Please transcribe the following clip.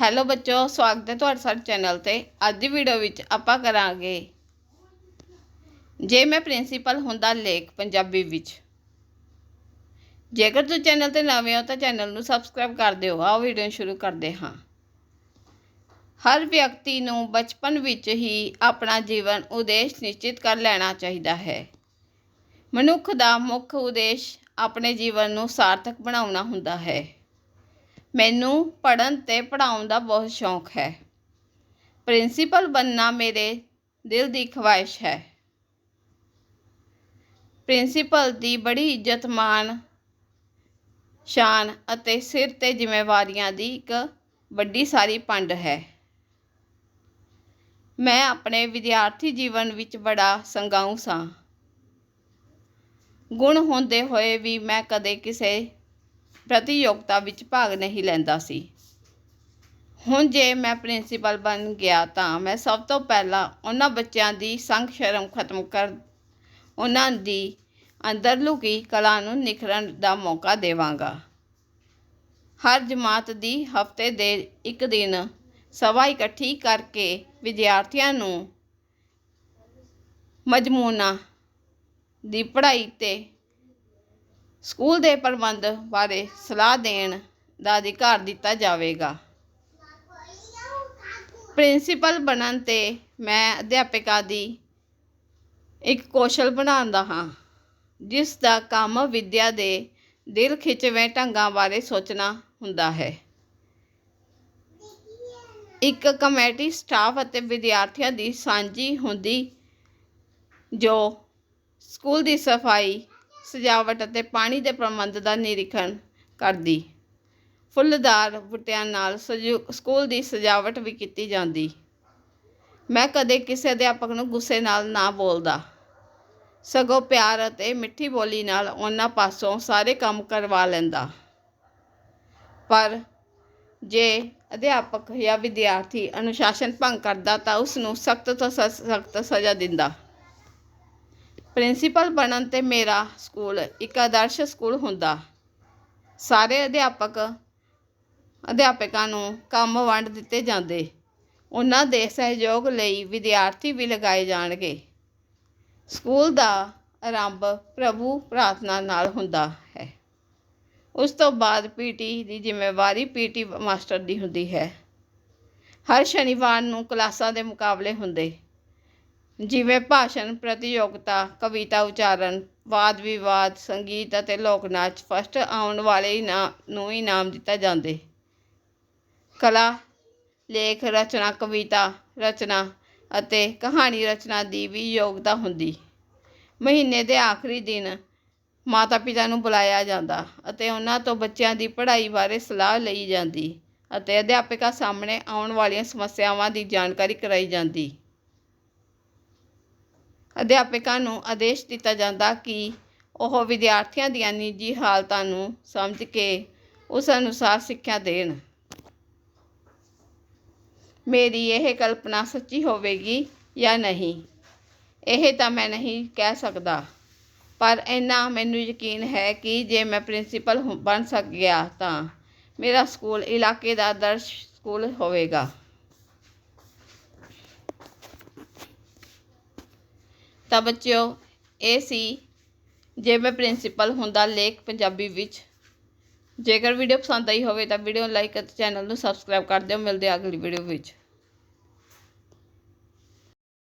Hello ਬੱਚੋ, ਸਵਾਗਤ ਹੈ ਤੁਹਾਡਾ ਸਾਡੇ ਚੈਨਲ ਤੇ। ਅੱਜ ਦੀ ਵੀਡੀਓ ਵਿੱਚ ਆਪਾਂ ਕਰਾਂਗੇ। ਜੇ ਮੈਂ ਪ੍ਰਿੰਸੀਪਲ ਹੁੰਦਾ ਲੇਖ ਪੰਜਾਬੀ ਵਿੱਚ। ਜੇਕਰ ਤੁਸੀਂ ਚੈਨਲ ਤੇ ਨਵੇਂ ਹੋ ਤਾਂ ਚੈਨਲ ਨੂੰ ਸਬਸਕ੍ਰਾਈਬ ਕਰ ਦਿਓ। ਆਓ ਵੀਡੀਓ ਸ਼ੁਰੂ ਕਰਦੇ ਹਾਂ। ਹਰ ਵਿਅਕਤੀ ਨੂੰ ਬਚਪਨ ਵਿੱਚ ਹੀ ਆਪਣਾ ਜੀਵਨ ਉਦੇਸ਼ ਨਿਸ਼ਚਿਤ ਕਰ ਲੈਣਾ ਚਾਹੀਦਾ ਹੈ। ਮਨੁੱਖ ਦਾ ਮੁੱਖ ਉਦੇਸ਼ ਆਪਣੇ ਜੀਵਨ ਨੂੰ ਸਾਰਥਕ ਬਣਾਉਣਾ ਹੁੰਦਾ ਹੈ। ਮੈਨੂੰ ਪੜ੍ਹਨ ਅਤੇ ਪੜ੍ਹਾਉਣ ਦਾ ਬਹੁਤ ਸ਼ੌਂਕ ਹੈ। ਪ੍ਰਿੰਸੀਪਲ ਬਣਨਾ ਮੇਰੇ ਦਿਲ ਦੀ ਖਵਾਇਸ਼ ਹੈ। ਪ੍ਰਿੰਸੀਪਲ ਦੀ ਬੜੀ ਇੱਜ਼ਤ, ਮਾਣ, ਸ਼ਾਨ ਅਤੇ ਸਿਰ ਤੇ ਜ਼ਿੰਮੇਵਾਰੀਆਂ ਦੀ ਇੱਕ ਵੱਡੀ ਸਾਰੀ ਪੰਡ ਹੈ। ਮੈਂ ਆਪਣੇ ਵਿਦਿਆਰਥੀ ਜੀਵਨ ਵਿੱਚ ਬੜਾ ਸੰਗਾਊ ਸਾਂ। ਗੁਣ ਹੁੰਦੇ ਹੋਏ ਵੀ ਮੈਂ ਕਦੇ ਕਿਸੇ ਪ੍ਰਤੀਯੋਗਤਾ ਵਿੱਚ ਭਾਗ ਨਹੀਂ ਲੈਂਦਾ ਸੀ। ਹੁਣ ਜੇ ਮੈਂ ਪ੍ਰਿੰਸੀਪਲ ਬਣ ਗਿਆ ਤਾਂ ਮੈਂ ਸਭ ਤੋਂ ਪਹਿਲਾਂ ਉਹਨਾਂ ਬੱਚਿਆਂ ਦੀ ਸੰਗ ਸ਼ਰਮ ਖਤਮ ਕਰ, ਉਹਨਾਂ ਦੀ ਅੰਦਰ ਲੁਕੀ ਕਲਾ ਨੂੰ ਨਿਖਰਨ ਦਾ ਮੌਕਾ ਦੇਵਾਂਗਾ। ਹਰ ਜਮਾਤ ਦੀ ਹਫ਼ਤੇ ਦੇ ਇੱਕ ਦਿਨ ਸਭਾ ਇਕੱਠੀ ਕਰਕੇ ਵਿਦਿਆਰਥੀਆਂ ਨੂੰ ਮਜਮੂਨਾ ਦੀ ਪੜ੍ਹਾਈ ਤੇ ਸਕੂਲ ਦੇ ਪ੍ਰਬੰਧ ਬਾਰੇ ਸਲਾਹ ਦੇਣ ਦਾ ਅਧਿਕਾਰ ਦਿੱਤਾ ਜਾਵੇਗਾ। ਪ੍ਰਿੰਸੀਪਲ ਬਣਨ ਤੇ ਮੈਂ ਅਧਿਆਪਕਾਂ ਦੀ ਇੱਕ ਕੌਸ਼ਲ ਬਣਾਉਂਦਾ ਹਾਂ, ਜਿਸ ਦਾ ਕੰਮ ਵਿੱਦਿਆ ਦੇ ਦਿਲ ਖਿੱਚਵੇਂ ਢੰਗਾਂ ਬਾਰੇ ਸੋਚਣਾ ਹੁੰਦਾ ਹੈ। ਇੱਕ ਕਮੇਟੀ ਸਟਾਫ ਅਤੇ ਵਿਦਿਆਰਥੀਆਂ ਦੀ ਸਾਂਝੀ ਹੁੰਦੀ ਜੋ ਸਕੂਲ ਦੀ ਸਫ਼ਾਈ ਸਜਾਵਟ ਅਤੇ ਪਾਣੀ ਦੇ ਪ੍ਰਬੰਧ ਦਾ ਨਿਰੀਖਣ ਕਰਦੀ। ਫੁੱਲਦਾਰ ਬੂਟਿਆਂ ਨਾਲ ਸਜੂ ਸਕੂਲ ਦੀ ਸਜਾਵਟ ਵੀ ਕੀਤੀ ਜਾਂਦੀ। ਮੈਂ ਕਦੇ ਕਿਸੇ ਅਧਿਆਪਕ ਨੂੰ ਗੁੱਸੇ ਨਾਲ ਨਾ ਬੋਲਦਾ। ਸਗੋਂ ਪਿਆਰ ਅਤੇ ਮਿੱਠੀ ਬੋਲੀ ਨਾਲ ਉਹਨਾਂ ਪਾਸੋਂ ਸਾਰੇ ਕੰਮ ਕਰਵਾ ਲੈਂਦਾ। ਪਰ ਜੇ ਅਧਿਆਪਕ ਜਾਂ ਵਿਦਿਆਰਥੀ ਅਨੁਸ਼ਾਸਨ ਭੰਗ ਕਰਦਾ ਤਾਂ ਉਸ ਨੂੰ ਸਖਤ ਤੋਂ ਸਖਤ ਸਜ਼ਾ ਦਿੰਦਾ। ਪ੍ਰਿੰਸੀਪਲ ਬਣਨ ਤੇ ਮੇਰਾ ਸਕੂਲ ਇੱਕ ਆਦਰਸ਼ ਸਕੂਲ ਹੁੰਦਾ। ਸਾਰੇ ਅਧਿਆਪਕ ਅਧਿਆਪਕਾਂ ਨੂੰ ਕੰਮ ਵੰਡ ਦਿੱਤੇ ਜਾਂਦੇ। ਉਹਨਾਂ ਦੇ ਸਹਿਯੋਗ ਲਈ ਵਿਦਿਆਰਥੀ ਵੀ ਲਗਾਏ ਜਾਣਗੇ। ਸਕੂਲ ਦਾ ਆਰੰਭ ਪ੍ਰਭੂ ਪ੍ਰਾਰਥਨਾ ਨਾਲ ਹੁੰਦਾ ਹੈ। ਉਸ ਤੋਂ ਬਾਅਦ ਪੀਟੀ ਦੀ ਜ਼ਿੰਮੇਵਾਰੀ ਪੀਟੀ ਮਾਸਟਰ ਦੀ ਹੁੰਦੀ ਹੈ। ਹਰ ਸ਼ਨੀਵਾਰ ਨੂੰ ਕਲਾਸਾਂ ਦੇ ਮੁਕਾਬਲੇ ਹੁੰਦੇ। ਜਿਵੇਂ ਭਾਸ਼ਣ, ਪ੍ਰਤੀਯੋਗਤਾ, ਕਵਿਤਾ ਉਚਾਰਨ, ਵਾਦ ਵਿਵਾਦ, ਸੰਗੀਤ ਅਤੇ ਲੋਕ ਨਾਚ ਫਸਟ ਆਉਣ ਵਾਲੇ ਇਨਾ, ਨੂੰ ਇਨਾਮ ਦਿੱਤਾ ਜਾਂਦੇ। ਕਲਾ, ਲੇਖ, ਰਚਨਾ, ਕਵਿਤਾ, ਰਚਨਾ ਅਤੇ ਕਹਾਣੀ ਰਚਨਾ ਦੀ ਵੀ ਯੋਗਤਾ ਹੁੰਦੀ। ਮਹੀਨੇ ਦੇ ਆਖਰੀ ਦਿਨ ਮਾਤਾ ਪਿਤਾ ਨੂੰ ਬੁਲਾਇਆ ਜਾਂਦਾ ਅਤੇ ਉਹਨਾਂ ਤੋਂ ਬੱਚਿਆਂ ਦੀ ਪੜ੍ਹਾਈ ਬਾਰੇ ਸਲਾਹ ਲਈ ਜਾਂਦੀ ਅਤੇ ਅਧਿਆਪਕਾਂ ਸਾਹਮਣੇ ਆਉਣ ਵਾਲੀਆਂ ਸਮੱਸਿਆਵਾਂ ਦੀ ਜਾਣਕਾਰੀ ਕਰਾਈ ਜਾਂਦੀ। ਅਧਿਆਪਕਾਂ ਨੂੰ ਆਦੇਸ਼ ਦਿੱਤਾ ਜਾਂਦਾ ਕਿ ਉਹ ਵਿਦਿਆਰਥੀਆਂ ਦੀਆਂ ਨਿੱਜੀ ਹਾਲਤਾਂ ਨੂੰ ਸਮਝ ਕੇ ਉਸ ਅਨੁਸਾਰ ਸਿੱਖਿਆ ਦੇਣ। ਮੇਰੀ ਇਹ ਕਲਪਨਾ ਸੱਚੀ ਹੋਵੇਗੀ ਜਾਂ ਨਹੀਂ? ਇਹ ਤਾਂ ਮੈਂ ਨਹੀਂ ਕਹਿ ਸਕਦਾ, ਪਰ ਇੰਨਾ ਮੈਨੂੰ ਯਕੀਨ ਹੈ ਕਿ ਜੇ ਮੈਂ ਪ੍ਰਿੰਸੀਪਲ ਬਣ ਸਕ ਗਿਆ ਤਾਂ ਮੇਰਾ ਸਕੂਲ ਇਲਾਕੇ ਦਾ ਆਦਰਸ਼ ਸਕੂਲ ਹੋਵੇਗਾ। ਤਾਂ ਬੱਚਿਓ, ਇਹ ਸੀ ਜੇ ਮੈਂ ਪ੍ਰਿੰਸੀਪਲ ਹੁੰਦਾ ਲੇਖ ਪੰਜਾਬੀ ਵਿੱਚ। ਜੇਕਰ ਵੀਡੀਓ ਪਸੰਦ ਆਈ ਹੋਵੇ ਤਾਂ ਵੀਡੀਓ ਨੂੰ ਲਾਈਕ ਅਤੇ ਚੈਨਲ ਨੂੰ ਸਬਸਕ੍ਰਾਈਬ ਕਰ ਦਿਓ। ਮਿਲਦੇ ਹਾਂ ਅਗਲੀ ਵੀਡੀਓ ਵਿੱਚ।